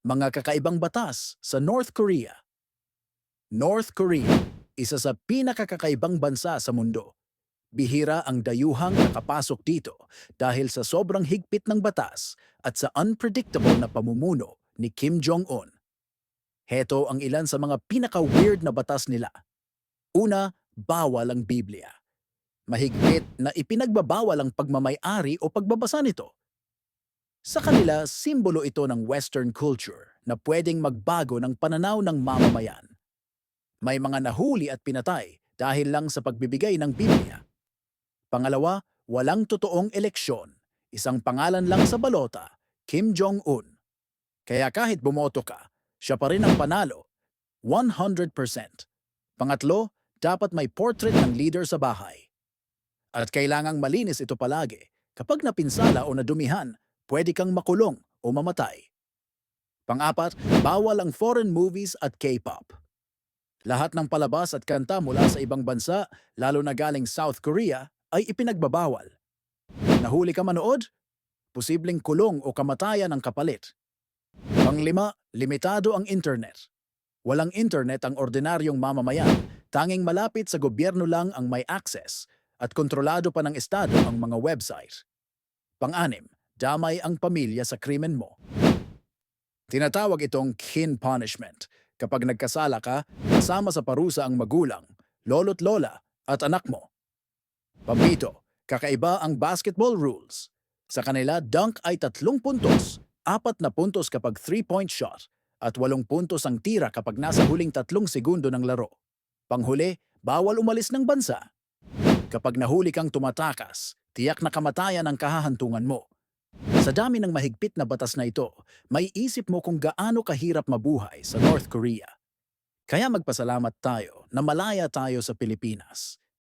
Mga kakaibang batas sa North Korea. North Korea, isa sa pinakakakaibang bansa sa mundo. Bihira ang dayuhang nakapasok dito dahil sa sobrang higpit ng batas at sa unpredictable na pamumuno ni Kim Jong-un. Heto ang ilan sa mga pinaka-weird na batas nila. Una, bawal ang Biblia. Mahigpit na ipinagbabawal ang pagmamayari o pagbabasa nito. Sa kanila, simbolo ito ng Western culture na pwedeng magbago ng pananaw ng mamamayan. May mga nahuli at pinatay dahil lang sa pagbibigay ng Biblia. Pangalawa, walang totoong eleksyon. Isang pangalan lang sa balota, Kim Jong-un. Kaya kahit bumoto ka, siya pa rin ang panalo. 100%. Pangatlo, dapat may portrait ng leader sa bahay. At kailangang malinis ito palagi. Kapag napinsala o nadumihan, pwede kang makulong o mamatay. Pang-apat, bawal ang foreign movies at K-pop. Lahat ng palabas at kanta mula sa ibang bansa, lalo na galing South Korea, ay ipinagbabawal. Nahuli ka manood? Posibleng kulong o kamatayan ang kapalit. Panglima, limitado ang internet. Walang internet ang ordinaryong mamamayan, tanging malapit sa gobyerno lang ang may access at kontrolado pa ng estado ang mga website. Pang-anim, damay ang pamilya sa krimen mo. Tinatawag itong kin punishment kapag nagkasala ka, kasama sa parusa ang magulang, lolo't lola at anak mo. Pampito, kakaiba ang basketball rules. Sa kanila, dunk ay tatlong puntos, apat na puntos kapag three-point shot, at walong puntos ang tira kapag nasa huling tatlong segundo ng laro. Panghuli, bawal umalis ng bansa. Kapag nahuli kang tumatakas, tiyak na kamatayan ang kahahantungan mo. Sa dami ng mahigpit na batas na ito, may isip mo kung gaano kahirap mabuhay sa North Korea. Kaya magpasalamat tayo na malaya tayo sa Pilipinas.